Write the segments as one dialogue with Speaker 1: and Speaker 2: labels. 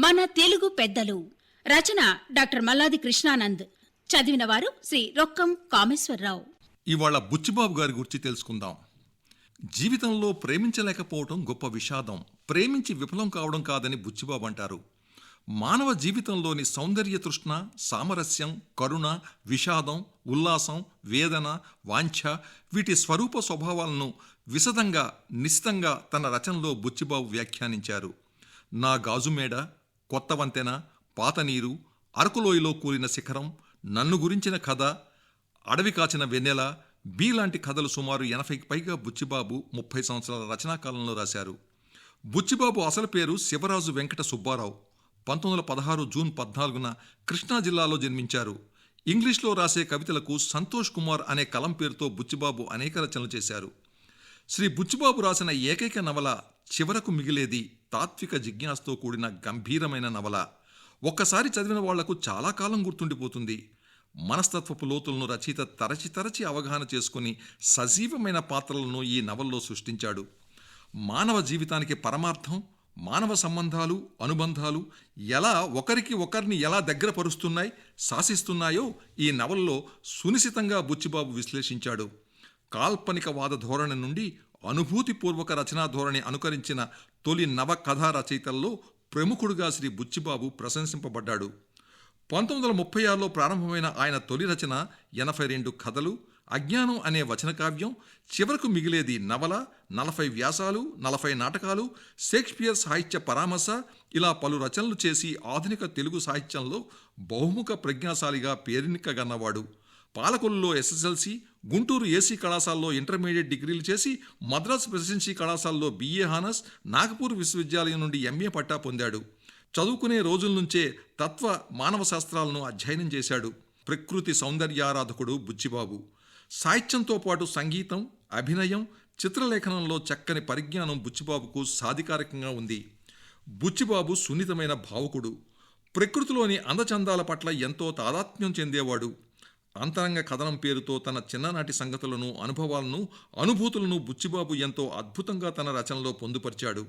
Speaker 1: మన తెలుగు పెద్దలు. రచన డాక్టర్ మల్లాది కృష్ణానంద్. చదివిన వారు శ్రీ రొక్కం కామేశ్వరరావు.
Speaker 2: ఇవాళ బుచ్చిబాబు గారి గురించి తెలుసుకుందాం. జీవితంలో ప్రేమించలేకపోవడం గొప్ప విషాదం. ప్రేమించి విఫలం కావడం కాదని బుచ్చిబాబు అంటారు. మానవ జీవితంలోని సౌందర్య తృష్ణ సామరస్యం కరుణ విషాదం ఉల్లాసం వేదన వాంఛ వీటి స్వరూప స్వభావాలను విశదంగా నిశితంగా తన రచనలో బుచ్చిబాబు వ్యాఖ్యానించారు. నా గాజుమేడ కొత్త వంతెన పాత నీరు అరకులోయలో కూలిన శిఖరం నన్ను గురించిన కథ అడవి కాచిన వెన్నెల బీ లాంటి కథలు సుమారు ఎనభైకి పైగా బుచ్చిబాబు ముప్పై సంవత్సరాల రచనాకాలంలో రాశారు. బుచ్చిబాబు అసలు పేరు శివరాజు వెంకట సుబ్బారావు. పంతొమ్మిది వందల పదహారు జూన్ పద్నాలుగున కృష్ణా జిల్లాలో జన్మించారు. ఇంగ్లీష్లో రాసే కవితలకు సంతోష్ కుమార్ అనే కలం పేరుతో బుచ్చిబాబు అనేక రచనలు చేశారు. శ్రీ బుచ్చిబాబు రాసిన ఏకైక నవల చివరకు మిగిలేది తాత్విక జిజ్ఞాసతో కూడిన గంభీరమైన నవల. ఒక్కసారి చదివిన వాళ్ళకు చాలా కాలం గుర్తుండిపోతుంది. మనస్తత్వపు లోతులను రచయిత తరచి తరచి అవగాహన చేసుకుని సజీవమైన పాత్రలను ఈ నవల్లో సృష్టించాడు. మానవ జీవితానికి పరమార్థం మానవ సంబంధాలు అనుబంధాలు ఎలా ఒకరికి ఒకరిని ఎలా దగ్గరపరుస్తున్నాయి శాసిస్తున్నాయో ఈ నవల్లో సునిశితంగా బుచ్చిబాబు విశ్లేషించాడు. కాల్పనికవాద ధోరణి నుండి అనుభూతిపూర్వక రచనా ధోరణి అనుకరించిన తొలి నవ కథా రచయితల్లో ప్రముఖుడుగా శ్రీ బుచ్చిబాబు ప్రశంసింపబడ్డాడు. పంతొమ్మిది వందల ముప్పై ఆరులో ప్రారంభమైన ఆయన తొలి రచన ఎనభై రెండు కథలు అజ్ఞానం అనే వచన కావ్యం చివరకు మిగిలేది నవల నలభై వ్యాసాలు నలభై నాటకాలు షేక్స్పియర్ సాహిత్య పరామర్శ ఇలా పలు రచనలు చేసి ఆధునిక తెలుగు సాహిత్యంలో బహుముఖ ప్రజ్ఞాశాలిగా పేరెన్నికగన్నవాడు పాలకొల్లులో ఎస్ఎస్ఎల్సి గుంటూరు ఏసీ కళాశాలలో ఇంటర్మీడియట్ డిగ్రీలు చేసి మద్రాసు ప్రెసిడెన్సీ కళాశాలలో బీఏ హానర్స్ నాగపూర్ విశ్వవిద్యాలయం నుండి ఎంఏ పట్టా పొందాడు. చదువుకునే రోజుల నుంచే తత్వ మానవ శాస్త్రాలను అధ్యయనం చేశాడు. ప్రకృతి సౌందర్యారాధకుడు బుచ్చిబాబు సాహిత్యంతో పాటు సంగీతం అభినయం చిత్రలేఖనంలో చక్కని పరిజ్ఞానం బుచ్చిబాబుకు సాధికారికంగా ఉంది. బుచ్చిబాబు సున్నితమైన భావుకుడు. ప్రకృతిలోని అందచందాల పట్ల ఎంతో తాదాత్మ్యం చెందేవాడు. అంతరంగ కథనం పేరుతో తన చిన్ననాటి సంగతులను అనుభవాలను అనుభూతులను బుచ్చిబాబు ఎంతో అద్భుతంగా తన రచనలో పొందుపరిచాడు.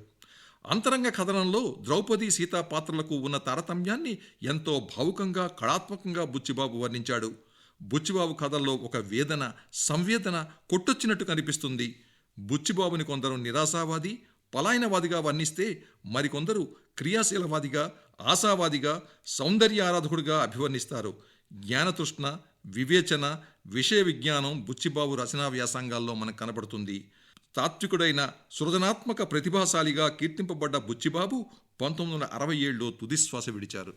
Speaker 2: అంతరంగ కథనంలో ద్రౌపది సీతా పాత్రలకు ఉన్న తారతమ్యాన్ని ఎంతో భావుకంగా కళాత్మకంగా బుచ్చిబాబు వర్ణించాడు. బుచ్చిబాబు కథల్లో ఒక వేదన సంవేదన కొట్టొచ్చినట్టు కనిపిస్తుంది. బుచ్చిబాబుని కొందరు నిరాశావాది పలాయనవాదిగా వర్ణిస్తే మరికొందరు క్రియాశీలవాదిగా ఆశావాదిగా సౌందర్య ఆరాధకుడిగా అభివర్ణిస్తారు. జ్ఞానతృష్ణ వివేచన విషయ విజ్ఞానం బుచ్చిబాబు రచనా వ్యాసంగాల్లో మనకు కనబడుతుంది తాత్వికుడైన సృజనాత్మక ప్రతిభాశాలిగా కీర్తింపబడ్డ బుచ్చిబాబు పంతొమ్మిది వందల అరవై ఏడులో తుదిశ్వాస విడిచారు.